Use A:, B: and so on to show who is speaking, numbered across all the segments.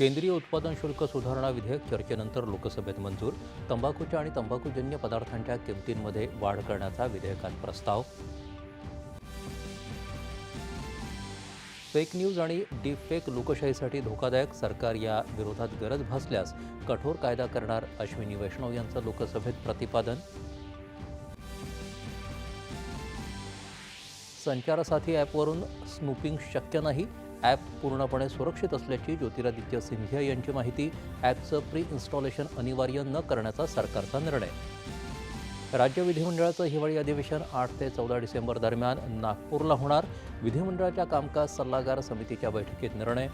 A: केंद्रीय उत्पादन शुल्क सुधारणा विधेयक चर्चेनंतर लोकसभेत मंजूर. तंबाखूच्या आणि तंबाखूजन्य पदार्थांच्या किमतींमध्ये वाढ करण्याचा विधेयकात प्रस्ताव. फेक न्यूज आणि डीप फेक लोकशाहीसाठी धोकादायक सरकार या विरोधात गरज भासल्यास कठोर कायदा करणार अश्विनी वैष्णव यांचं लोकसभेत प्रतिपादन. संचारसाथी ॲपवरून स्नूपिंग शक्य नाही. ॲप पूर्णपणे सुरक्षित असल्याची ज्योतिरादित्य सिंधिया यांची माहिती ॲपचं प्री इन्स्टॉलेशन अनिवार्य न करण्याचा सरकारचा निर्णय. राज्य विधिमंडळाचं हिवाळी अधिवेशन आठ ते चौदा डिसेंबर दरम्यान नागपूरला होणार. विधिमंडळाच्या कामकाज सल्लागार समितीच्या बैठकीत निर्णय.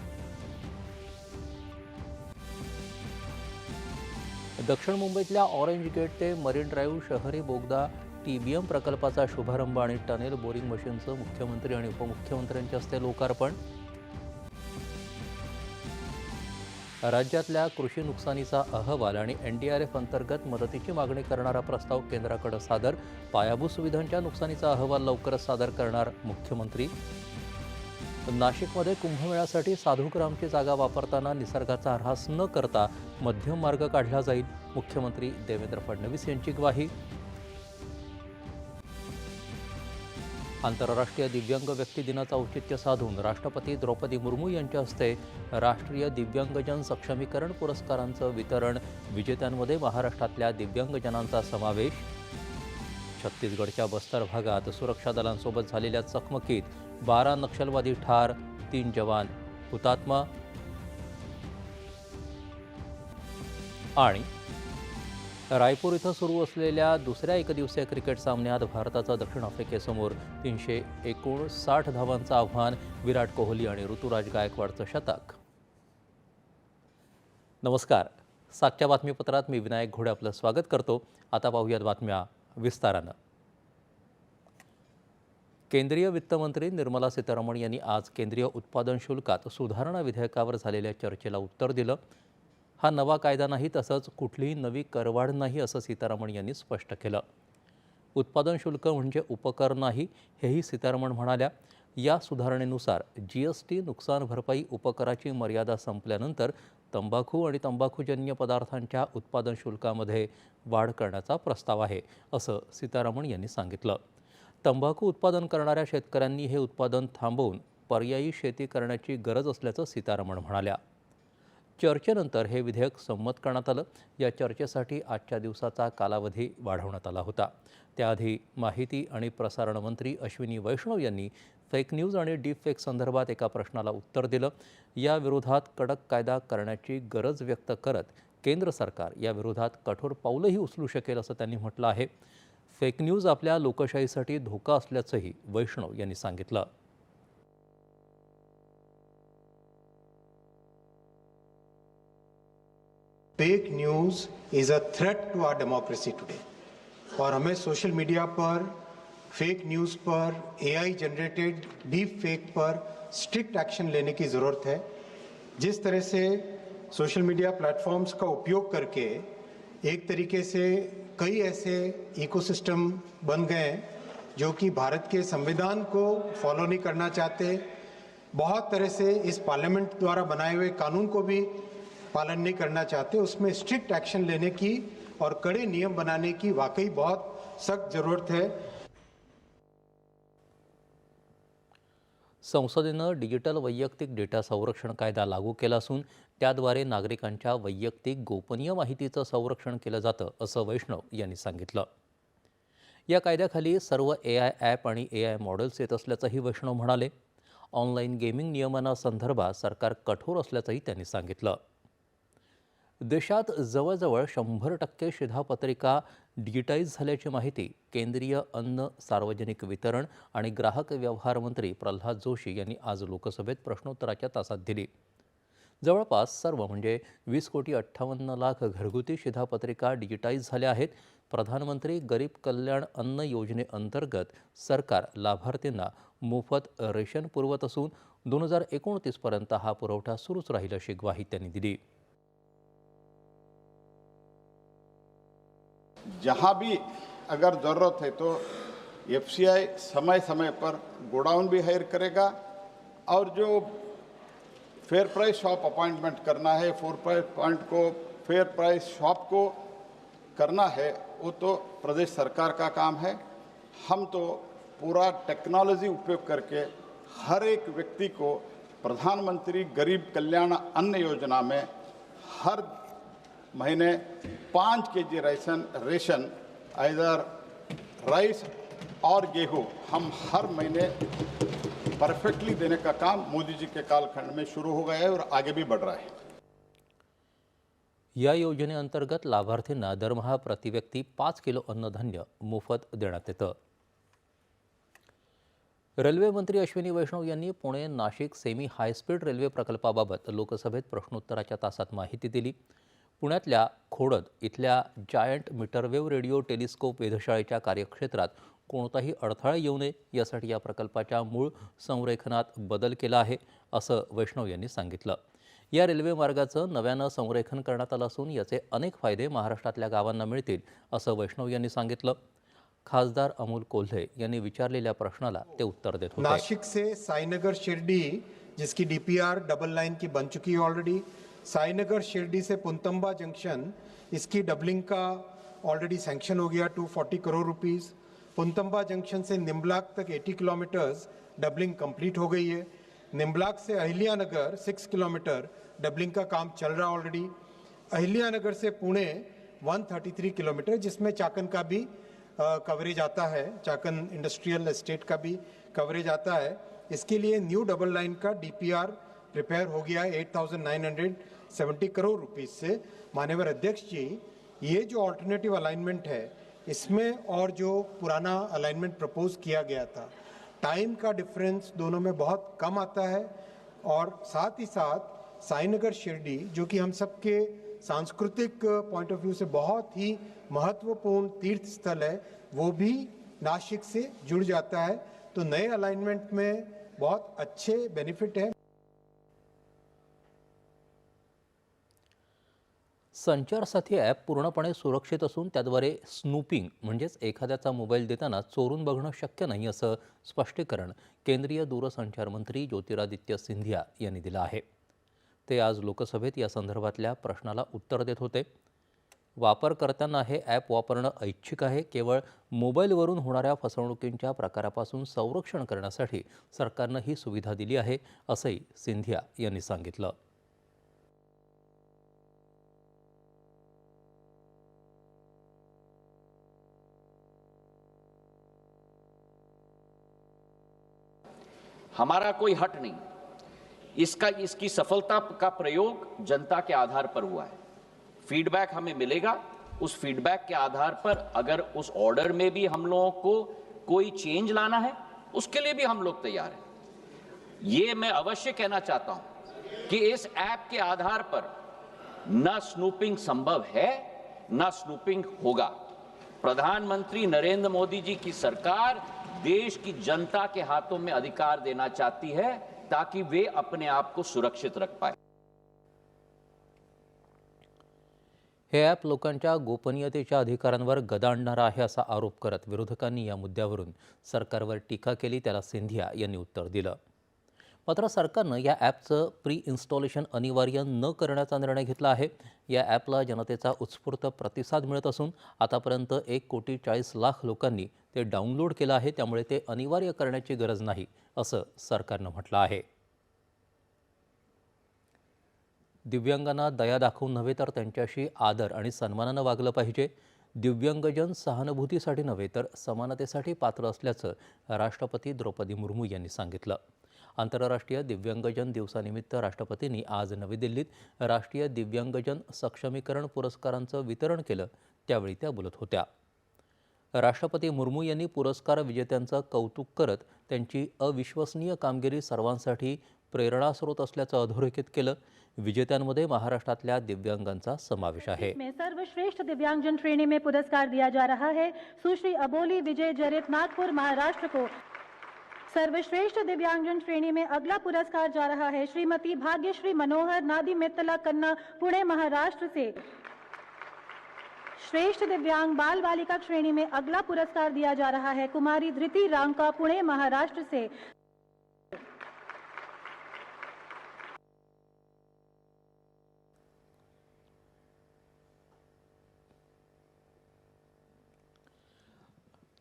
A: दक्षिण मुंबईतल्या ऑरेंज गेट ते मरीन ड्राईव्ह शहरी बोगदा टी वी एम प्रकल्पाचा शुभारंभ आणि टनेल बोरिंग मशीनचं मुख्यमंत्री आणि उपमुख्यमंत्र्यांच्या हस्ते लोकार्पण. राज्यातल्या कृषी नुकसानीचा अहवाल आणि एन डी आर एफ अंतर्गत मदतीची मागणी करणारा प्रस्ताव केंद्राकडे सादर. पायाभूत सुविधांच्या नुकसानीचा अहवाल लवकरच सादर करणार मुख्यमंत्री. नाशिकमध्ये कुंभमेळ्यासाठी साधुग्रामची जागा वापरताना निसर्गाचा ऱ्हास न करता मध्यम मार्ग काढला जाईल मुख्यमंत्री देवेंद्र फडणवीस यांची ग्वाही. आंतरराष्ट्रीय दिव्यांग व्यक्ती दिनाचं औचित्य साधून राष्ट्रपती द्रौपदी मुर्मू यांच्या हस्ते राष्ट्रीय दिव्यांगजन सक्षमीकरण पुरस्कारांचं वितरण. विजेत्यांमध्ये महाराष्ट्रातल्या दिव्यांगजनांचा समावेश. छत्तीसगडच्या बस्तर भागात सुरक्षा दलांसोबत झालेल्या चकमकीत बारा नक्षलवादी ठार तीन जवान हुतात्मा आणि रायपूर इथं सुरू असलेल्या दुसऱ्या एकदिवसीय क्रिकेट सामन्यात भारताचा दक्षिण आफ्रिकेसमोर तीनशे एकोणसाठ धावांचं आव्हान विराट कोहली आणि ऋतुराज गायकवाडचं शतक. नमस्कार. सातच्या बातमीपत्रात मी विनायक घोडे आपलं स्वागत करतो. आता पाहूयात बातम्या विस्तारानं. केंद्रीय वित्तमंत्री निर्मला सीतारामन यांनी आज केंद्रीय उत्पादन शुल्कात सुधारणा विधेयकावर झालेल्या चर्चेला उत्तर दिलं. हा नवा कायदा नाही तसंच कुठलीही नवी करवाढ नाही असं सीतारामन यांनी स्पष्ट केलं. उत्पादन शुल्क म्हणजे उपकर नाही हेही सीतारामन म्हणाल्या. या सुधारणेनुसार जी एस टी नुकसान भरपाई उपकराची मर्यादा संपल्यानंतर तंबाखू आणि तंबाखूजन्य पदार्थांच्या उत्पादन शुल्कामध्ये वाढ करण्याचा प्रस्ताव आहे असं सीतारामन यांनी सांगितलं. तंबाखू उत्पादन करणाऱ्या शेतकऱ्यांनी हे उत्पादन थांबवून पर्यायी शेती करण्याची गरज असल्याचं सीतारामन म्हणाल्या. चर्चेनंतर हे विधेयक संमत करण्यात आलं. या चर्चेसाठी आजच्या दिवसाचा कालावधी वाढवण्यात आला होता. त्याआधी माहिती आणि प्रसारण मंत्री अश्विनी वैष्णव यांनी फेक न्यूज आणि डीप फेक संदर्भात एका प्रश्नाला उत्तर दिलं. या विरोधात कडक कायदा करण्याची गरज व्यक्त करत केंद्र सरकार या विरोधात कठोर पाऊलही उचलू शकेल असं त्यांनी म्हटलं आहे. फेक न्यूज आपल्या लोकशाहीसाठी धोका असल्याचंही वैष्णव यांनी सांगितलं.
B: Fake news is a threat to our democracy today और हमें सोशल मीडिया पर फेक न्यूज़ पर एआई जनरेटेड डीप फेक पर स्ट्रिक्ट एक्शन लेने की ज़रूरत है। जिस तरह से सोशल मीडिया प्लेटफॉर्म्स का उपयोग करके एक तरीके से कई ऐसे इकोसिस्टम बन गए हैं, जो कि भारत के संविधान को फॉलो नहीं करना चाहते, बहुत तरह से इस पार्लियामेंट द्वारा बनाए हुए कानून को भी पालन नहीं करना चाहते उसमें स्ट्रिक्ट एक्शन लेने की और कड़े नियम बनाने की वाकई बहुत सख्त जरूरत है।
A: संसदेनं डिजिटल वैयक्तिक डेटा संरक्षण कायदा लागू केला असून त्याद्वारे नागरिकांच्या वैयक्तिक गोपनीय माहितीचं संरक्षण केलं जातं असं वैष्णव यांनी सांगितलं. या कायद्याखाली सर्व ए आय ॲप आणि ए आय मॉडेल्स येत असल्याचंही वैष्णव म्हणाले. ऑनलाईन गेमिंग नियमनासंदर्भात सरकार कठोर असल्याचंही त्यांनी सांगितलं. देशात जवळजवळ शंभर टक्के शिधापत्रिका डिजिटाईज झाल्याची माहिती केंद्रीय अन्न सार्वजनिक वितरण आणि ग्राहक व्यवहार मंत्री प्रल्हाद जोशी यांनी आज लोकसभेत प्रश्नोत्तराच्या तासात दिली. जवळपास सर्व म्हणजे वीस कोटी अठ्ठावन्न लाख घरगुती शिधापत्रिका डिजिटाईज झाल्या आहेत. प्रधानमंत्री गरीब कल्याण अन्न योजनेअंतर्गत सरकार लाभार्थींना मोफत रेशन पुरवत असून दोन हजार एकोणतीसपर्यंत हा पुरवठा सुरूच राहील अशी ग्वाही त्यांनी दिली.
C: जहाँ भी अगर ज़रूरत है तो एफ़ समय समय पर गोडाउन भी हायर करेगा और जो फेयर प्राइस शॉप अपॉइंटमेंट करना है, फोर प्राइस पॉइंट को, फेयर प्राइस शॉप को करना है, वो तो प्रदेश सरकार का काम है। हम तो पूरा टेक्नोलॉजी उपयोग करके हर एक व्यक्ति को प्रधानमंत्री गरीब कल्याण अन्न योजना में हर महीने पाँच के जी राशन रेशन इधर राइस और गेहूं हम हर महीने परफेक्टली देने का काम मोदी जी के कालखंड में शुरू हो गया है और आगे भी बढ़ रहा है।
A: या योजनेअंतर्गत लाभार्थींना दरमहा प्रतिव्यक्ती पाच किलो अन्नधान्य मोफत देण्यात येतं. रेल्वे मंत्री अश्विनी वैष्णव यांनी Pune Nashik semi high speed railway प्रकल्पाबाबत लोकसभेत प्रश्नोत्तराच्या तासात माहिती दिली. पुण्यातल्या खोडद इथल्या जायंट मीटरवेव्ह रेडिओ टेलिस्कोप वेधशाळेच्या कार्यक्षेत्रात कोणताही अडथळा येऊ नये यासाठी या प्रकल्पाच्या मूळ संरेखनात बदल केला आहे असं वैष्णव यांनी सांगितलं. या रेल्वे मार्गाचं नव्यानं संरेखन करण्यात आलं असून याचे अनेक फायदे महाराष्ट्रातल्या गावांना मिळतील असं वैष्णव यांनी सांगितलं. खासदार अमोल कोल्हे यांनी विचारलेल्या प्रश्नाला ते उत्तर देत होते.
B: नाशिक से साईनगर शिर्डी जिसकी डीपीआर डबल लाइन की बन चुकी है ऑलरेडी साईनगर शिरडी से पुनतम्बा जंक्शन, इसकी डबलिंग का ऑलरेडी सेंक्शन हो गया 240 करोड़ रुपीस पुनतम्बा जंक्शन से निम्बलाक तक 80 किलोमीटर्स डबलिंग कंप्लीट हो गई है. निम्बलाक से अहिल्यानगर 6 किलोमीटर डबलिंग का काम चल रहा ऑलरेडी अहिल्यानगर से पुणे 133 किलोमीटर जिसमें चाकन का भी कवरेज आता है, चाकन इंडस्ट्रियल एस्टेट का भी कवरेज आता है. इसके लिए न्यू डबल लाइन का डीपीआर प्रिपेयर हो गया है 8,970 करोड़ रुपीस से मान्यवर अध्यक्ष जी ये जो ऑल्टरनेटिव अलाइनमेंट है इसमें और जो पुराना अलाइनमेंट प्रपोज किया गया था टाइम का डिफरेंस दोनों में बहुत कम आता है और साथ ही साथ साईनगर शिरडी जो कि हम सबके सांस्कृतिक पॉइंट ऑफ़ व्यू से बहुत ही महत्वपूर्ण तीर्थ स्थल है वो भी नासिक से जुड़ जाता है। तो नए अलाइनमेंट में बहुत अच्छे बेनिफिट है।
A: संचारसाथी ॲप पूर्णपणे सुरक्षित असून त्याद्वारे स्नूपिंग म्हणजेच एखाद्याचा मोबाईल देताना चोरून बघणं शक्य नाही असं स्पष्टीकरण केंद्रीय दूरसंचार मंत्री ज्योतिरादित्य सिंधिया यांनी दिलं आहे. ते आज लोकसभेत या संदर्भातल्या प्रश्नाला उत्तर देत होते. वापरकर्त्यांना हे ॲप वापरणं ऐच्छिक आहे. केवळ मोबाईलवरून होणाऱ्या फसवणुकींच्या प्रकारापासून संरक्षण करण्यासाठी सरकारनं ही सुविधा दिली आहे असंही सिंधिया यांनी सांगितलं.
D: हमारा कोई हट नहीं। इसका, इसकी सफलता का प्रयोग जनता के आधार पर हुआ है। फीडबैक हमें मिलेगा। उस फीडबैक के आधार पर अगर उस ऑर्डर में भी हम लोगों को कोई चेंज लाना है, उसके लिए भी हम लोग तैयार हैं। ये मैं अवश्य कहना चाहता हूँ कि इस ऐप के आधार पर न स्नूपिंग संभव है, न स्नूपिंग होगा। प्रधानमंत्री नरेंद्र मोदी जी की सरकार देश की जनता के हाथों में अधिकार देना चाहती है ताकि वे अपने आप को सुरक्षित रख पाए।
A: हे ॲप लोकांच्या गोपनीयतेच्या अधिकारांवर गदा आहे असा आरोप करत विरोधकांनी या मुद्द्यावरून सरकारवर टीका केली त्याला सिंधिया यांनी उत्तर दिलं. मात्र सरकारनं या ॲपचं प्री इन्स्टॉलेशन अनिवार्य न करण्याचा निर्णय घेतला आहे. या ॲपला जनतेचा उत्स्फूर्त प्रतिसाद मिळत असून आतापर्यंत एक कोटी चाळीस लाख लोकांनी ते डाउनलोड केलं आहे. त्यामुळे ते अनिवार्य करण्याची गरज नाही असं सरकारनं म्हटलं आहे. दिव्यांगांना दया दाखवून नव्हे तर त्यांच्याशी आदर आणि सन्मानानं वागलं पाहिजे. दिव्यांगजन सहानुभूतीसाठी नव्हे तर समानतेसाठी पात्र असल्याचं राष्ट्रपती द्रौपदी मुर्मू यांनी सांगितलं. आंतरराष्ट्रीय दिव्यांगजन दिवसानिमित्त राष्ट्रपतींनी आज नवी दिल्लीत राष्ट्रीय दिव्यांगजन सक्षमीकरण पुरस्कारांचं वितरण केलं. त्यावेळी त्या बोलत होत्या. राष्ट्रपती मुर्मू यांनी पुरस्कार विजेत्यांचं कौतुक करत त्यांची अविश्वसनीय कामगिरी सर्वांसाठी प्रेरणास्रोत असल्याचं अधोरेखित केलं. विजेत्यांमध्ये महाराष्ट्रातल्या दिव्यांगांचा समावेश आहे.
E: में सर्वश्रेष्ठ दिव्यांगजन श्रेणी में पुरस्कार दिया जा रहा है. सुश्री अबोली विजय जरित नागपुर महाराष्ट्र को सर्वश्रेष्ठ दिव्यांगजन श्रेणी में अगला पुरस्कार जा रहा है श्रीमती भाग्यश्री मनोहर नादी मित्तला कन्ना, पुणे महाराष्ट्र से। श्रेष्ठ दिव्यांग बाल बालिका श्रेणी में अगला पुरस्कार दिया जा रहा है कुमारी धृति रांका, पुणे महाराष्ट्र से।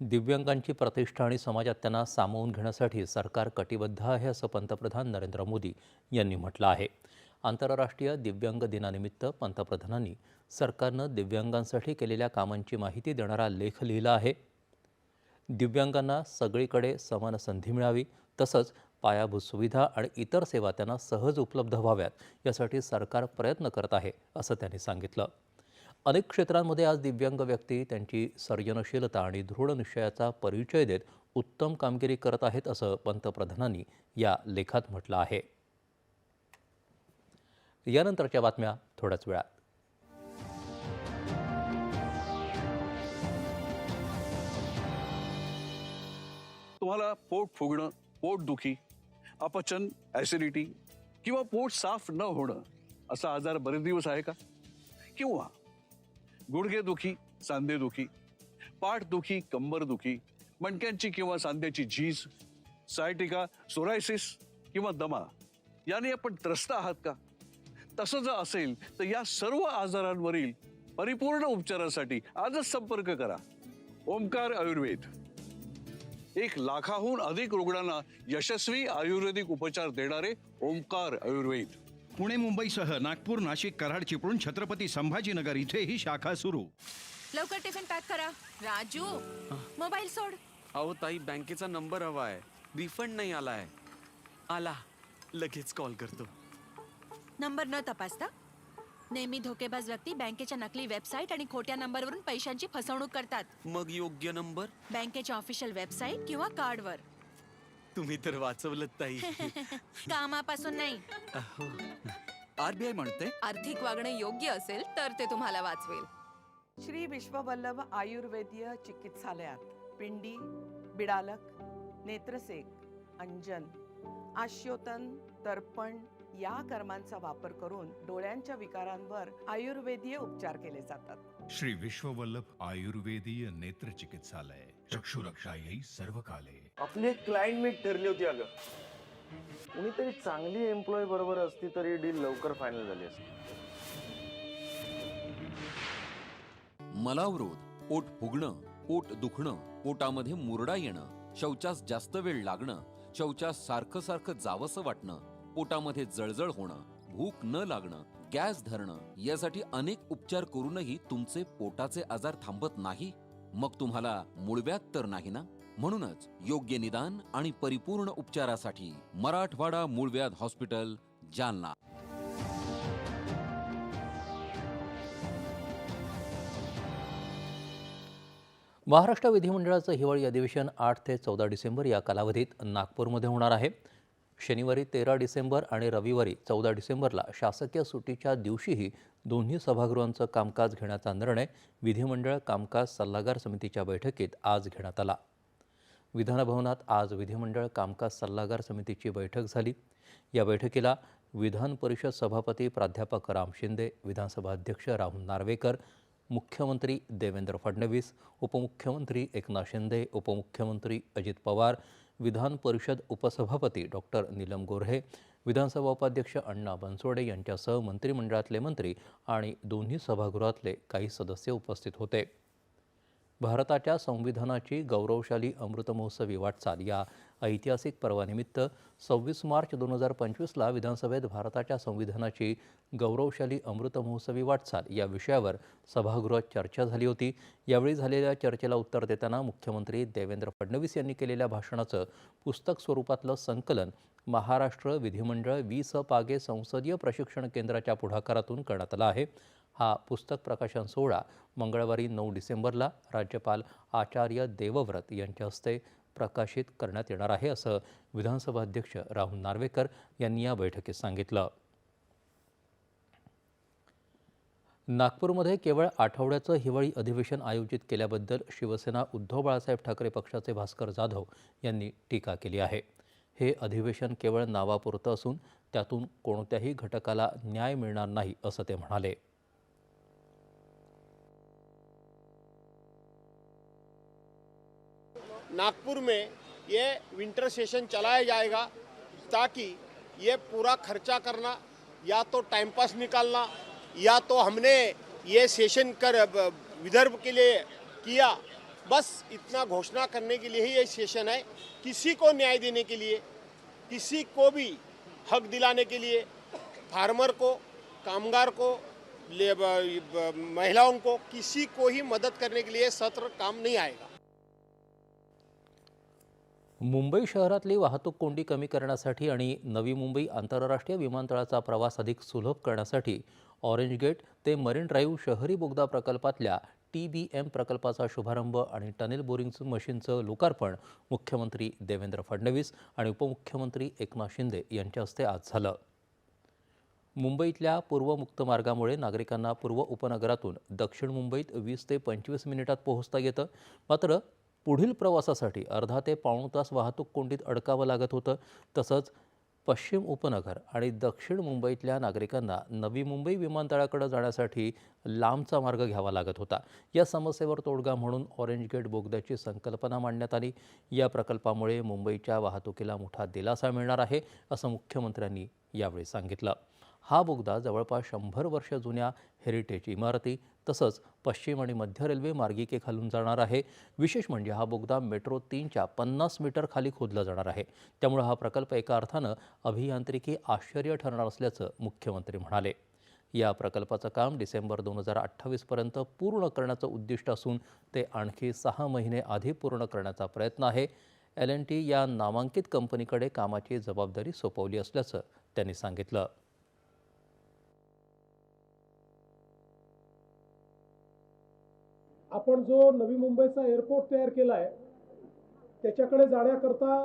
A: दिव्यांगांची प्रतिष्ठा आणि समाजात त्यांना सामावून घेण्यासाठी सरकार कटिबद्ध आहे असं पंतप्रधान नरेंद्र मोदी यांनी म्हटलं आहे. आंतरराष्ट्रीय दिव्यांग दिनानिमित्त पंतप्रधानांनी सरकारनं दिव्यांगांसाठी केलेल्या कामांची माहिती देणारा लेख लिहिला आहे. दिव्यांगांना सगळीकडे समान संधी मिळावी तसंच पायाभूत सुविधा आणि इतर सेवा त्यांना सहज उपलब्ध व्हाव्यात यासाठी सरकार प्रयत्न करत आहे असं त्यांनी सांगितलं. अनेक क्षेत्रांमध्ये आज दिव्यांग व्यक्ती त्यांची सर्जनशीलता आणि दृढ निश्चयाचा परिचय देत उत्तम कामगिरी करत आहेत असं पंतप्रधानांनी या लेखात म्हटलं आहे. यानंतरच्या बातम्या थोड्याच वेळात.
F: तुम्हाला पोट फुगणं पोट दुखी अपचन ॲसिडिटी किंवा पोट साफ न होणं असा आजार बरेच दिवस आहे का? किंवा गुडघेदुखी सांधेदुखी पाठदुखी कंबरदुखी मणक्यांची किंवा सांध्याची झीज सायटिका सोरायसिस किंवा दमा याने आपण त्रस्त आहात का? तसं जर असेल तर या सर्व आजारांवरील परिपूर्ण उपचारासाठी आजच संपर्क करा. ओमकार आयुर्वेद. एक लाखाहून अधिक रुग्णांना यशस्वी आयुर्वेदिक उपचार देणारे ओंकार आयुर्वेद.
G: पुणे मुंबईसह नागपूर नाशिक कराड चिपळूण छत्रपती संभाजीनगर इथे ही शाखा सुरू.
H: लवकर टिफिन पॅक करा. राजू मोबाईल सोड.
I: अहो ताई बँकेचा नंबर हवा आहे. रिफंड नाही आलाय आला. लगेच कॉल करतो.
H: नंबर न तपासता नेहमी धोकेबाज व्यक्ती बँकेच्या नकली वेबसाईट आणि खोट्या नंबरवरून पैशांची फसवणूक करतात.
I: मग योग्य नंबर?
H: बँकेच्या ऑफिशियल वेबसाईट किंवा कार्डवर.
I: तुम्ही तर वाचवलं ताई.
H: कामापासून नाही.
I: आरबीआय म्हणते
H: आर्थिक वागणे योग्य असेल तर ते तुम्हाला वाचवेल.
J: श्री विश्ववल्लभ आयुर्वेदीय चिकित्सालयात पिंडी बिडालक नेत्रसेक अंजन आश्योतन तर्पण या कर्मांचा वापर करून डोळ्यांच्या विकारांवर आयुर्वेदीय उपचार केले जातात.
G: श्री विश्ववल्लभ आयुर्वेदीय नेत्र चिकित्सालय चक्षुरक्षा येई सर्व काले
K: आपली एक क्लायंट मीट ठरली होती अगं. कुणीतरी चांगली एम्प्लॉय बरोबर असती तरी डील लवकर फायनल झाली असती.
L: मलावरोध पोट फुगणं पोट दुखणं पोटामध्ये मुरडा येणं शौचास जास्त वेळ लागणं शौचास सारखं सारखं जावंसं वाटणं पोटामध्ये जळजळ होणं भूक न लागणं गॅस धरणं यासाठी अनेक उपचार करूनही तुमचे पोटाचे आजार थांबत नाही. मग तुम्हाला मुळव्यात तर नाही ना? म्हणूनच योग्य निदान आणि परिपूर्ण उपचारासाठी मराठवाडा मूळव्याध हॉस्पिटल जालना.
A: महाराष्ट्र विधिमंडळाचं हिवाळी अधिवेशन आठ ते चौदा डिसेंबर या कालावधीत नागपूरमध्ये होणार आहे. शनिवारी तेरा डिसेंबर आणि रविवारी चौदा डिसेंबरला शासकीय सुट्टीच्या दिवशीही दोन्ही सभागृहांचं कामकाज घेण्याचा निर्णय विधिमंडळ कामकाज सल्लागार समितीच्या बैठकीत आज घेण्यात आला. विधानभवनात आज विधिमंडळ कामकाज सल्लागार समितीची बैठक झाली. या बैठकीला विधान परिषद सभापती प्राध्यापक राम शिंदे विधानसभा अध्यक्ष राहुल नार्वेकर मुख्यमंत्री देवेंद्र फडणवीस उपमुख्यमंत्री एकनाथ शिंदे उपमुख्यमंत्री अजित पवार विधान परिषद उपसभापती डॉक्टर नीलम गोऱ्हे विधानसभा उपाध्यक्ष अण्णा बनसोडे यांच्यासह मंत्रिमंडळातले मंत्री आणि दोन्ही सभागृहातले काही सदस्य उपस्थित होते. भारताच्या संविधानाची गौरवशाली अमृतमहोत्सवी वाटचाल या ऐतिहासिक पर्वानिमित्त सव्वीस मार्च दोन हजार पंचवीसला विधानसभेत भारताच्या संविधानाची गौरवशाली अमृतमहोत्सवी वाटचाल या विषयावर सभागृहात चर्चा झाली होती. यावेळी झालेल्या चर्चेला उत्तर देताना मुख्यमंत्री देवेंद्र फडणवीस यांनी केलेल्या भाषणाचं पुस्तक स्वरूपातलं संकलन महाराष्ट्र विधिमंडळ वी स पागे संसदीय प्रशिक्षण केंद्राच्या पुढाकारातून करण्यात आलं आहे. हा पुस्तक प्रकाशन सोहळा मंगळवारी नऊ डिसेंबरला राज्यपाल आचार्य देवव्रत यांच्या हस्ते प्रकाशित करण्यात येणार आहे असं विधानसभा अध्यक्ष राहुल नार्वेकर यांनी या बैठकीत सांगितलं. नागपूरमध्ये केवळ आठवड्याचं हिवाळी अधिवेशन आयोजित केल्याबद्दल शिवसेना उद्धव बाळासाहेब ठाकरे पक्षाचे भास्कर जाधव यांनी टीका केली आहे. हे अधिवेशन केवळ नावापुरतं असून त्यातून कोणत्याही घटकाला न्याय मिळणार नाही असं ते म्हणाले.
K: नागपुर में ये विंटर सेशन चलाया जाएगा ताकि ये पूरा खर्चा करना, या तो टाइम पास निकालना, या तो हमने ये सेशन कर विदर्भ के लिए किया। बस इतना घोषणा करने के लिए ही ये सेशन है। किसी को न्याय देने के लिए, किसी को भी हक दिलाने के लिए फार्मर को, कामगार को महिलाओं को, किसी को ही मदद करने के लिए सत्र काम नहीं आएगा।
A: मुंबई शहरातली वाहतूक कोंडी कमी करण्यासाठी आणि नवी मुंबई आंतरराष्ट्रीय विमानतळाचा प्रवास अधिक सुलभ करण्यासाठी ऑरेंज गेट ते मरीन ड्राईव्ह शहरी बोगदा प्रकल्पातल्या टी बी एम प्रकल्पाचा शुभारंभ आणि टनेल बोरिंग मशीनचं लोकार्पण मुख्यमंत्री देवेंद्र फडणवीस आणि उपमुख्यमंत्री एकनाथ शिंदे यांच्या हस्ते आज झालं. मुंबईतल्या पूर्वमुक्त मार्गामुळे नागरिकांना पूर्व उपनगरातून दक्षिण मुंबईत वीस ते पंचवीस मिनिटात पोहोचता येतं. मात्र पुढील प्रवासासाठी अर्धा ते पाऊण तास वाहतूक कोंडीत अडकावं लागत होतं. तसंच पश्चिम उपनगर आणि दक्षिण मुंबईतल्या नागरिकांना नवी मुंबई विमानतळाकडे जाण्यासाठी लांबचा मार्ग घ्यावा लागत होता. या समस्येवर तोडगा म्हणून ऑरेंज गेट बोगद्याची संकल्पना मांडण्यात आली. या प्रकल्पामुळे मुंबईच्या वाहतुकीला मोठा दिलासा मिळणार आहे असं मुख्यमंत्र्यांनी यावेळी सांगितलं. हा बोगदा जवळपास शंभर वर्ष जुन्या हेरिटेज इमारती तसंच पश्चिम आणि मध्य रेल्वे मार्गिकेखालून जाणार आहे. विशेष म्हणजे हा बोगदा मेट्रो तीनच्या पन्नास मीटर खाली खोदला जाणार आहे. त्यामुळे हा प्रकल्प एका अर्थानं अभियांत्रिकी आश्चर्य ठरणार असल्याचं मुख्यमंत्री म्हणाले. या प्रकल्पाचं काम डिसेंबर दोन हजार अठ्ठावीसपर्यंत पूर्ण करण्याचं उद्दिष्ट असून ते आणखी सहा महिने आधी पूर्ण करण्याचा प्रयत्न आहे. एल एन टी या नामांकित कंपनीकडे कामाची जबाबदारी सोपवली असल्याचं त्यांनी सांगितलं.
M: आपण जो नवी मुंबईचा एअरपोर्ट तयार केला आहे त्याच्याकडे जाण्याकरता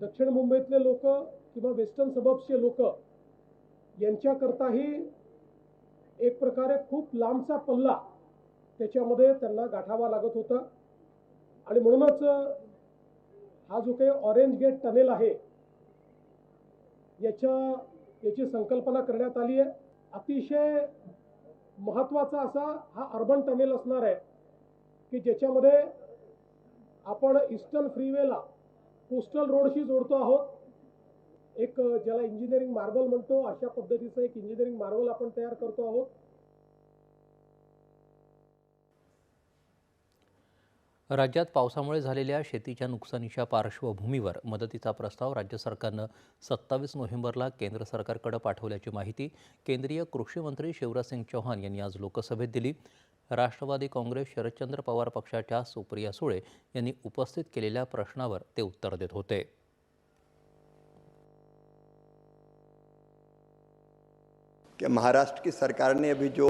M: दक्षिण मुंबईतले लोक किंवा वेस्टर्न सबब्सचे लोक यांच्याकरताही एक प्रकारे खूप लांबचा पल्ला त्याच्यामध्ये त्यांना गाठावा लागत होता. आणि म्हणूनच हा जो काही ऑरेंज गेट टनेल आहे याच्या याची संकल्पना करण्यात आली आहे. अतिशय महत्त्वाचा असा हा अर्बन टनेल असणार आहे की ज्याच्यामध्ये आपण ईस्टर्न फ्रीवेला कोस्टल रोडशी जोडतो आहोत. एक ज्याला इंजिनिअरिंग मार्बल म्हणतो अशा पद्धतीचं एक इंजिनिअरिंग मार्बल आपण तयार करतो आहोत.
A: राज्यात पावसामुळे झालेल्या शेतीच्या नुकसानीच्या पार्श्वभूमीवर मदतीचा प्रस्ताव राज्य सरकारनं सत्तावीस नोव्हेंबरला केंद्र सरकारकडे पाठवल्याची माहिती केंद्रीय कृषी मंत्री शिवराजसिंग चौहान यांनी आज लोकसभेत दिली. राष्ट्रवादी काँग्रेस शरदचंद्र पवार पक्षाच्या सुप्रिया सुळे यांनी उपस्थित केलेल्या प्रश्नावर ते उत्तर देत होते.
N: कि महाराष्ट्र की सरकार ने अभी जो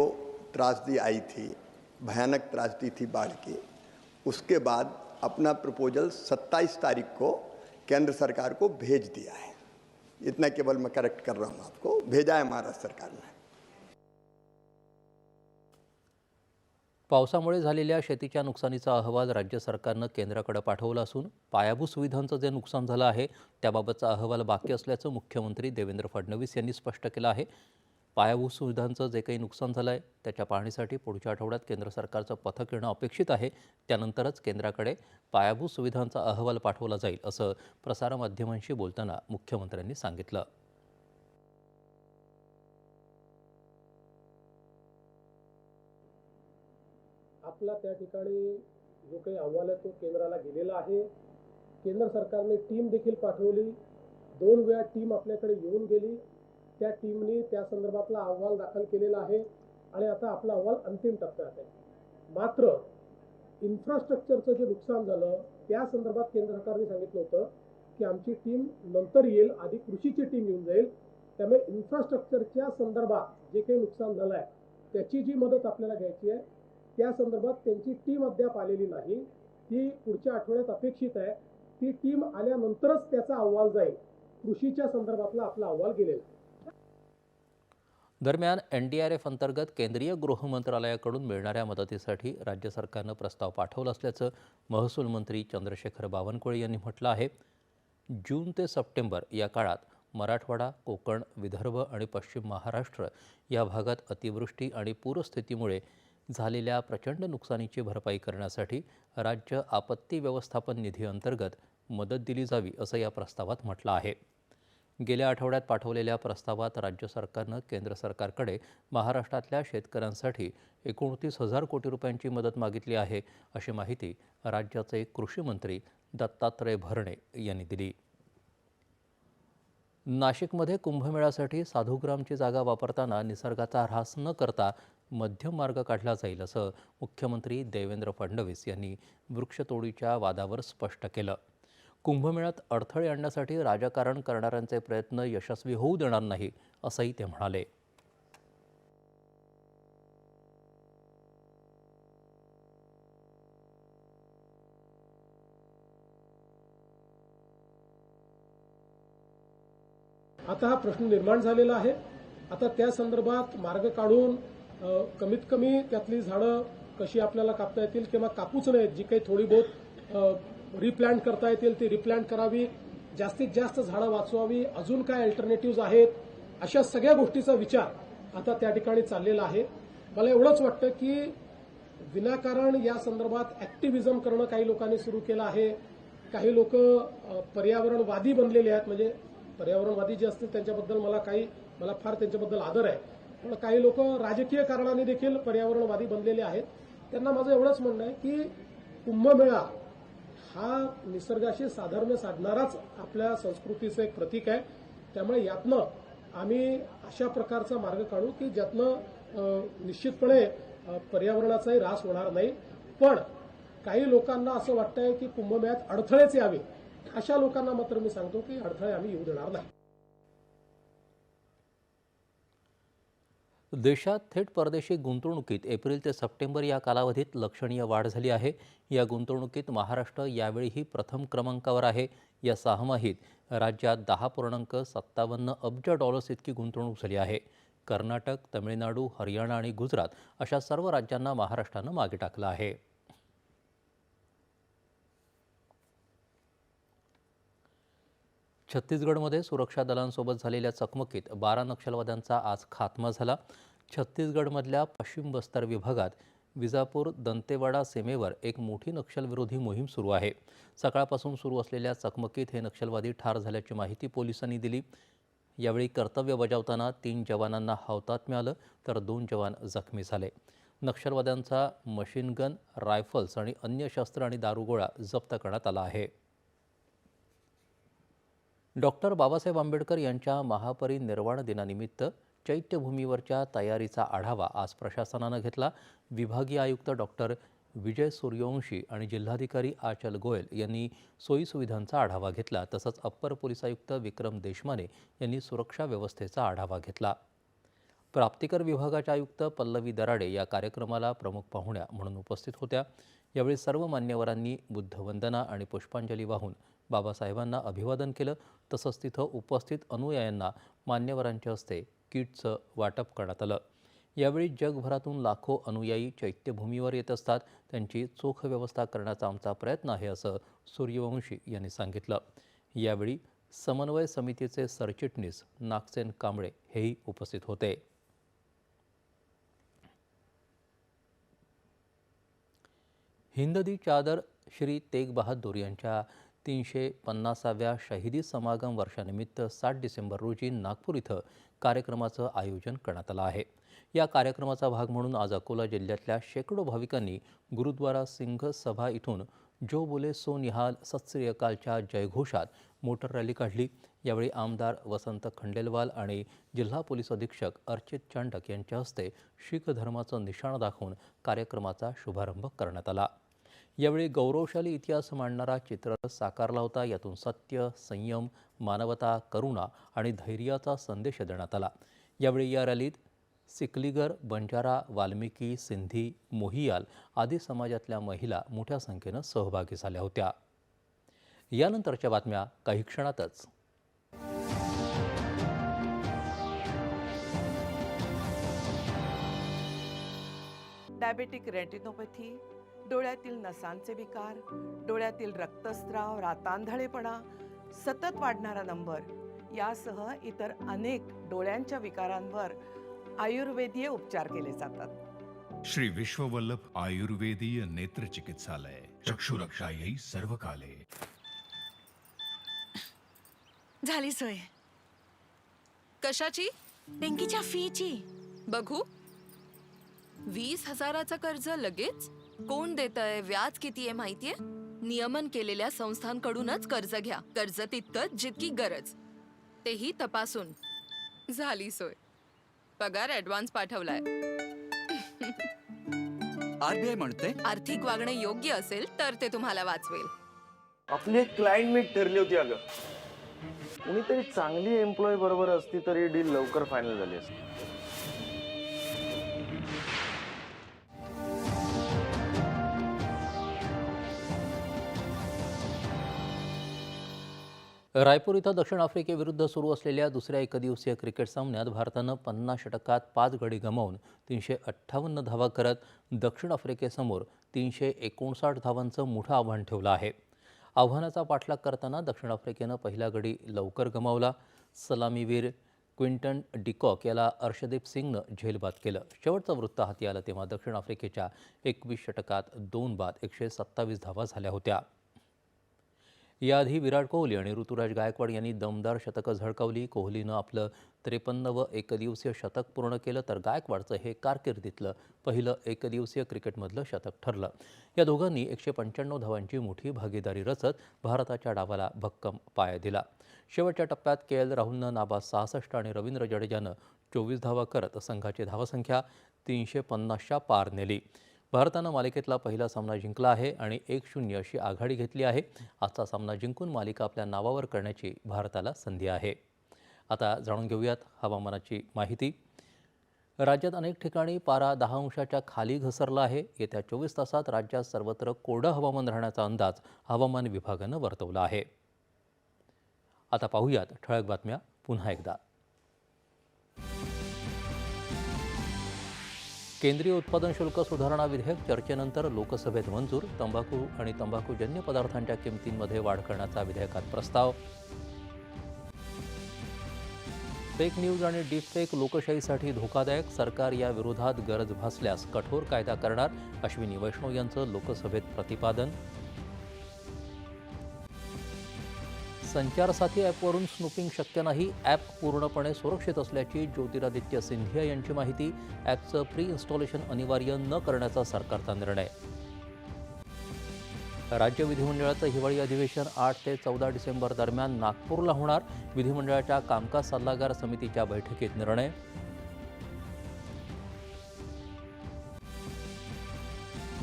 N: त्रासदी आई थी भयानक त्रासदी थी बाढ़ की उसके बाद अपना प्रपोजल 27 तारीख को केंद्र सरकार को भेज दिया है। इतना केवल मैं करेक्ट कर रहा हूँ आपको। भेजा है महाराष्ट्र सरकार ने।
A: पावसामुळे झालेल्या शेतीच्या नुकसानीचा अहवाल राज्य सरकारनं केंद्राकडे पाठवला असून पायाभूत सुविधांचं जे नुकसान झालं आहे त्याबाबतचा अहवाल बाकी असल्याचं मुख्यमंत्री देवेंद्र फडणवीस यांनी स्पष्ट केलं आहे. पायाभूत सुविधांचं जे काही नुकसान झालं आहे त्याच्या पाहणीसाठी पुढच्या आठवड्यात केंद्र सरकारचं पथक येणं अपेक्षित आहे. त्यानंतरच केंद्राकडे पायाभूत सुविधांचा अहवाल पाठवला जाईल असं प्रसारमाध्यमांशी बोलताना मुख्यमंत्र्यांनी सांगितलं.
M: आपला त्या ठिकाणी जो काही अहवाल आहे तो केंद्राला गेलेला आहे. केंद्र सरकारने टीम देखील पाठवली. दोन वेळा टीम आपल्याकडे येऊन गेली. त्या टीमने त्या संदर्भातला अहवाल दाखल केलेला आहे आणि आता आपला अहवाल अंतिम टप्प्यात आहे. मात्र इन्फ्रास्ट्रक्चरचं जे नुकसान झालं त्या संदर्भात केंद्र सरकारने सांगितलं होतं की आमची टीम नंतर येईल आधी कृषीची टीम येऊन जाईल. त्यामुळे इन्फ्रास्ट्रक्चरच्या संदर्भात जे काही नुकसान झालं आहे त्याची जी मदत आपल्याला घ्यायची आहे त्या संदर्भात त्यांची टीम अद्याप आलेली नाही. ती पुढच्या आठवड्यात अपेक्षित आहे. ती टीम आल्यानंतरच त्याचा अहवाल जाईल. कृषीच्या संदर्भातला आपला अहवाल गेलेला आहे.
A: दरम्यान एन डी आर एफ अंतर्गत केंद्रीय गृह मंत्रालयाकडून मिळणाऱ्या मदतीसाठी राज्य सरकारनं प्रस्ताव पाठवला असल्याचं महसूल मंत्री चंद्रशेखर बावनकुळे यांनी म्हटलं आहे. जून ते सप्टेंबर या काळात मराठवाडा कोकण विदर्भ आणि पश्चिम महाराष्ट्र या भागात अतिवृष्टी आणि पूरस्थितीमुळे झालेल्या प्रचंड नुकसानीची भरपाई करण्यासाठी राज्य आपत्ती व्यवस्थापन निधी अंतर्गत मदत दिली जावी असं या प्रस्तावात म्हटलं आहे. गेल्या आठवड्यात पाठवलेल्या प्रस्तावात राज्य सरकारनं केंद्र सरकारकडे महाराष्ट्रातल्या शेतकऱ्यांसाठी एकोणतीस हजार कोटी रुपयांची मदत मागितली आहे अशी माहिती राज्याचे कृषी मंत्री दत्तात्रय भरणे यांनी दिली. नाशिकमध्ये कुंभमेळ्यासाठी साधुग्रामची जागा वापरताना निसर्गाचा ऱ्हास न करता मध्यम मार्ग काढला जाईल असं मुख्यमंत्री देवेंद्र फडणवीस यांनी वृक्षतोडीच्या वादावर स्पष्ट केलं. कुंभमेळ्यात अडथळे आणण्यासाठी राजकारण करणाऱ्यांचे प्रयत्न यशस्वी होऊ देणार नाही असंही ते म्हणाले.
M: आता हा प्रश्न निर्माण झालेला आहे. आता त्या संदर्भात मार्ग काढून कमीत कमी त्यातली झाडं कशी आपल्याला कापता येतील किंवा कापूच नयेत जी काही थोडी बहुत रिप्लांट करता येतील ती रिप्लांट करावी. जास्तीत जास्त झाडं वाचवावी. अजून काय अल्टरनेटिव्ह आहेत? अशा सगळ्या गोष्टीचा विचार आता त्या ठिकाणी चाललेला आहे. मला एवढंच वाटतं की विनाकारण या संदर्भात ऍक्टिव्हिजम करणं काही लोकांनी सुरू केलं आहे. काही लोक पर्यावरणवादी बनलेले आहेत. म्हणजे पर्यावरणवादी जे असतील त्यांच्याबद्दल मला काही मला फार त्यांच्याबद्दल आदर आहे. पण काही लोक राजकीय कारणाने देखील पर्यावरणवादी बनलेले आहेत. त्यांना माझं एवढंच म्हणणं आहे की कुंभमेळा हा निसर्गाशी साधर्म्य साधणाराच आपल्या संस्कृतीचं एक प्रतीक आहे. त्यामुळे यातनं आम्ही अशा प्रकारचा मार्ग काढू की ज्यातनं निश्चितपणे पर्यावरणाचाही ऱ्हास होणार नाही. पण काही लोकांना असं वाटतंय की कुंभमेळ्यात अडथळेच यावे. अशा लोकांना मात्र मी सांगतो की अडथळे आम्ही येऊ देणार नाही.
A: देशात थेट परदेशी गुंतवणुकीत एप्रिल ते सप्टेंबर या कालावधीत लक्षणीय वाढ झाली आहे. या गुंतवणुकीत महाराष्ट्र यावेळीही प्रथम क्रमांकावर आहे. या सहामाहीत राज्यात दहा पूर्णांक सत्तावन्न अब्ज डॉलर्स इतकी गुंतवणूक झाली आहे. कर्नाटक तमिळनाडू हरियाणा आणि गुजरात अशा सर्व राज्यांना महाराष्ट्रानं मागे टाकलं आहे. छत्तीसगडमध्ये सुरक्षा दलांसोबत झालेल्या चकमकीत बारा नक्षलवाद्यांचा आज खात्मा झाला. छत्तीसगडमधल्या पश्चिम बस्तर विभागात विजापूर दंतेवाडा सीमेवर एक मोठी नक्षलविरोधी मोहीम सुरू आहे. सकाळपासून सुरू असलेल्या चकमकीत हे नक्षलवादी ठार झाल्याची माहिती पोलिसांनी दिली. यावेळी कर्तव्य बजावताना तीन जवानांना हौतात मिळालं तर दोन जवान जखमी झाले. नक्षलवाद्यांचा मशीनगन रायफल्स आणि अन्य शस्त्र आणि दारुगोळा जप्त करण्यात आला आहे. डॉक्टर बाबासाहेब आंबेडकर यांच्या महापरिनिर्वाण दिनानिमित्त चैत्यभूमीवरच्या तयारीचा आढावा आज प्रशासनानं घेतला. विभागीय आयुक्त डॉक्टर विजय सूर्यवंशी आणि जिल्हाधिकारी आचल गोयल यांनी सोयीसुविधांचा आढावा घेतला. तसंच अप्पर पोलीस आयुक्त विक्रम देशमाने यांनी सुरक्षा व्यवस्थेचा आढावा घेतला. प्राप्तिकर विभागाच्या आयुक्त पल्लवी दराडे या कार्यक्रमाला प्रमुख पाहुण्या म्हणून उपस्थित होत्या. यावेळी सर्व मान्यवरांनी बुद्धवंदना आणि पुष्पांजली वाहून बाबासाहेबांना अभिवादन केलं. तसंच तिथं उपस्थित अनुयायांना मान्यवरांच्या हस्ते किटचं वाटप करण्यात आलं. यावेळी जगभरातून लाखो अनुयायी चैत्यभूमीवर येत असतात. त्यांची चोख व्यवस्था करण्याचा आमचा प्रयत्न आहे असं सूर्यवंशी यांनी सांगितलं. यावेळी समन्वय समितीचे सरचिटणीस नागसेन कांबळे हेही उपस्थित होते. हिंददी चादर श्री तेग बहादूर यांच्या तीनशे पन्नासाव्या शहिदी समागम वर्षानिमित्त सात डिसेंबर रोजी नागपूर इथं कार्यक्रमाचं आयोजन करण्यात आलं आहे. या कार्यक्रमाचा भाग म्हणून आज अकोला जिल्ह्यातल्या शेकडो भाविकांनी गुरुद्वारा सिंघ सभा इथून जो बोले सो निहाल सत्श्री अकालच्या जयघोषात मोटर रॅली काढली. यावेळी आमदार वसंत खंडेलवाल आणि जिल्हा पोलीस अधीक्षक अर्चित चांडक यांच्या हस्ते शीख धर्माचं निशाण दाखवून कार्यक्रमाचा शुभारंभ करण्यात आला. यावेळी गौरवशाली इतिहास मांडणारा चित्ररथ साकारला होता. यातून सत्य संयम मानवता करुणा आणि धैर्याचा संदेश देण्यात आला. यावेळी या रॅलीत सिकलीगर बंजारा वाल्मिकी सिंधी मोहियाल आदी समाजातल्या महिला मोठ्या संख्येनं सहभागी झाल्या होत्या. यानंतरच्या बातम्या काही क्षणातच.
J: डायबेटिक रेटिनोपॅथी डोळ्यातील नसांचे विकार डोळ्यातील रक्तस्राव रातांधळेपणा सतत वाढणारा नंबर यासह इतर अनेक डोळ्यांच्या विकारांवर आयुर्वेदीय उपचार केले जातात.
G: श्री विश्ववल्लभ आयुर्वेदीय नेत्र चिकित्सालय चक्षुरक्षायै सर्वकाले.
H: झाली सोय. कशाची?
O: बँकेच्या फीची.
H: बघू. वीस हजाराचं कर्ज लगेच? कोण देत आहे व्याज किती आहे माहितीये? नियमन केलेल्या संस्थांकडूनच कर्ज घ्या. कर्ज तितकंच जितकी गरज. तेही तपासून. झाली सोय. पगार ऍडव्हान्स पाठवलाय.
I: आरबीआय म्हणते
H: आर्थिक वागणे योग्य असेल तर ते तुम्हाला वाचवेल.
P: आपली एक क्लायंट मीट ठरली होती अगं. कुणीतरी चांगली एम्प्लॉय बरोबर असती तरी डील लवकर फायनल झाली असती.
A: रायपूर इथं दक्षिण आफ्रिकेविरुद्ध सुरू असलेल्या दुसऱ्या एकदिवसीय क्रिकेट सामन्यात भारतानं पन्नास षटकात पाच गडी गमावून तीनशे अठ्ठावन्न धावा करत दक्षिण आफ्रिकेसमोर तीनशे एकोणसाठ धावांचं मोठं आव्हान ठेवलं आहे. आव्हानाचा पाठलाग करताना दक्षिण आफ्रिकेनं पहिला गडी लवकर गमावला. सलामीवीर क्विंटन डिकॉक याला अर्षदीप सिंगनं झेलबाद केलं. शेवटचं वृत्त हाती आलं तेव्हा दक्षिण आफ्रिकेच्या एकवीस षटकात दोन बाद एकशे सत्तावीस धावा झाल्या होत्या. याआधी विराट कोहली आणि ऋतुराज गायकवाड यांनी दमदार शतकं झळकावली. कोहलीनं आपलं त्रेपन्नवं एकदिवसीय शतक पूर्ण केलं तर गायकवाडचं हे कारकिर्दीतलं पहिलं एकदिवसीय क्रिकेटमधलं शतक ठरलं. या दोघांनी एकशे पंच्याण्णव धावांची मोठी भागीदारी रचत भारताच्या डावाला भक्कम पाया दिला. शेवटच्या टप्प्यात के एल राहुलनं नाबाद सहासष्ट आणि रवींद्र जडेजानं चोवीस धावा करत संघाची धावसंख्या तीनशे पन्नासच्या पार नेली. भारतानं मालिकेतला पहिला सामना जिंकला आहे आणि एक शून्य अशी आघाडी घेतली आहे. आजचा सामना जिंकून मालिका आपल्या नावावर करण्याची भारताला संधी आहे. आता जाणून घेऊयात हवामानाची माहिती. राज्यात अनेक ठिकाणी पारा दहा अंशाच्या खाली घसरला आहे. येत्या चोवीस तासात राज्यात सर्वत्र कोरडं हवामान राहण्याचा अंदाज हवामान विभागानं वर्तवला आहे. आता पाहूयात ठळक बातम्या पुन्हा एकदा. केंद्रीय उत्पादन शुल्क सुधारणा विधेयक चर्चेनंतर लोकसभेत मंजूर तंबाखू आणि तंबाखूजन्य पदार्थांच्या किमतींमध्ये वाढ करण्याचा विधेयकात प्रस्ताव. फेक न्यूज आणि डीपफेक लोकशाहीसाठी धोकादायक सरकार या विरोधात गरज भासल्यास कठोर कायदा करणार अश्विनी वैष्णव यांचं लोकसभेत प्रतिपादन. संचारसाथी ॲपवरून स्नूपिंग शक्य नाही ॲप पूर्णपणे सुरक्षित असल्याची ज्योतिरादित्य सिंधिया यांची माहिती ॲपचं प्री इन्स्टॉलेशन अनिवार्य न करण्याचा सरकारचा निर्णय. राज्य विधिमंडळाचं हिवाळी अधिवेशन आठ ते चौदा डिसेंबर दरम्यान नागपूरला होणार. विधिमंडळाच्या कामकाज सल्लागार समितीच्या बैठकीत निर्णय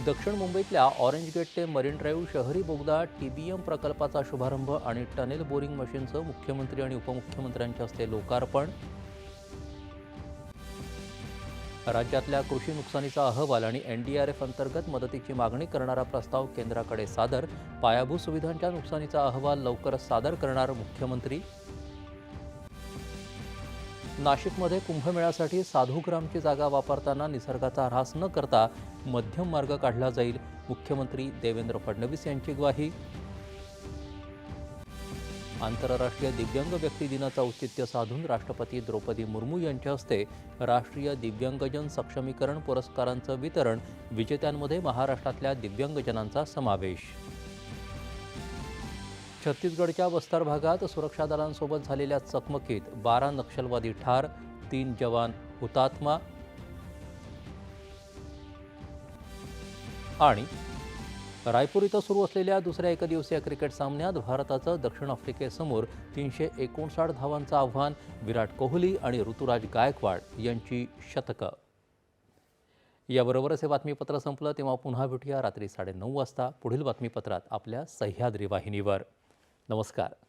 A: दक्षिण मुंबईतल्या ऑरेंज गेट ते मरीन ड्राईव्ह शहरी बोगदा टीबीएम प्रकल्पाचा शुभारंभ आणि टनेल बोरिंग मशीनचं मुख्यमंत्री आणि उपमुख्यमंत्र्यांच्या हस्ते लोकार्पण. राज्यातल्या कृषी नुकसानीचा अहवाल आणि एनडीआरएफ अंतर्गत मदतीची मागणी करणारा प्रस्ताव केंद्राकडे सादर. पायाभूत सुविधांच्या नुकसानीचा अहवाल लवकरच सादर करणार मुख्यमंत्री. नाशिकमध्ये कुंभमेळ्यासाठी साधूग्रामची जागा वापरताना निसर्गाचा ऱ्हास न करता मध्यम मार्ग काढला जाईल. मुख्यमंत्री देवेंद्र फडणवीस यांची ग्वाही. आंतरराष्ट्रीय दिव्यांग व्यक्ती दिनाचं औचित्य साधून राष्ट्रपती द्रौपदी मुर्मू यांच्या हस्ते राष्ट्रीय दिव्यांगजन सक्षमीकरण पुरस्कारांचं वितरण विजेत्यांमध्ये महाराष्ट्रातल्या दिव्यांगजनांचा समावेश. छत्तीसगडच्या बस्तर भागात सुरक्षा दलांसोबत झालेल्या चकमकीत बारा नक्षलवादी ठार तीन जवान हुतात्मा आणि रायपूर इथं सुरू असलेल्या दुसऱ्या एकदिवसीय क्रिकेट सामन्यात भारताचं दक्षिण आफ्रिकेसमोर तीनशे एकोणसाठ धावांचं आव्हान विराट कोहली आणि ऋतुराज गायकवाड यांची शतकं. याबरोबरच हे बातमीपत्र संपलं तेव्हा पुन्हा भेटूया रात्री साडेनऊ वाजता. पुढील बातमीपत्रात आपल्या सह्याद्री वाहिनीवर. नमस्कार.